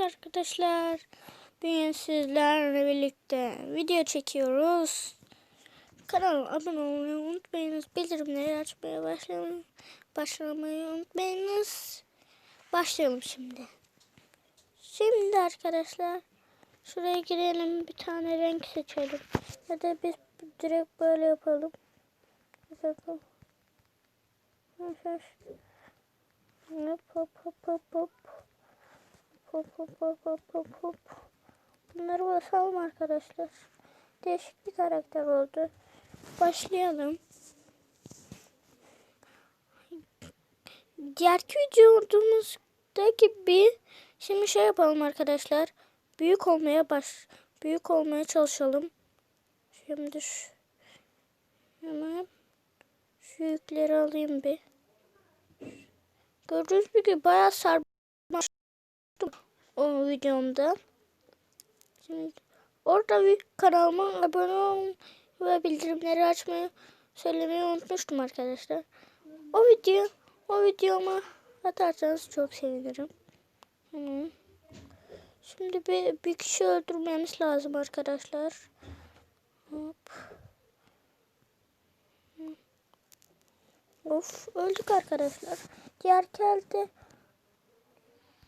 Arkadaşlar bugün sizlerle birlikte video çekiyoruz. Kanalıma abone olmayı unutmayınız. Bildirimleri açmaya başlamayı, başlamayı unutmayınız. Başlayalım şimdi. Şimdi arkadaşlar şuraya girelim bir tane renk seçelim. Ya da biz direkt böyle yapalım. Yapalım. Hop hop hop hop hop. Hop hop hop hop hop hop. Bunları basalım arkadaşlar. Değişik bir karakter oldu. Başlayalım. Diğerki videomuzda gibi şimdi şey yapalım arkadaşlar. Büyük olmaya baş büyük olmaya çalışalım. Şimdi şu, hemen şu yükleri alayım bir. Gördüğünüz gibi bayağı sarmıştım o videomda. Şimdi orada bir kanalıma abone olun ve bildirimleri açmayı söylemeyi unutmuştum arkadaşlar. O video o videoma atarsanız çok sevinirim. Hı. Şimdi bir, bir kişi öldürmemiz lazım arkadaşlar. Hop. Of öldük arkadaşlar. Diğer elde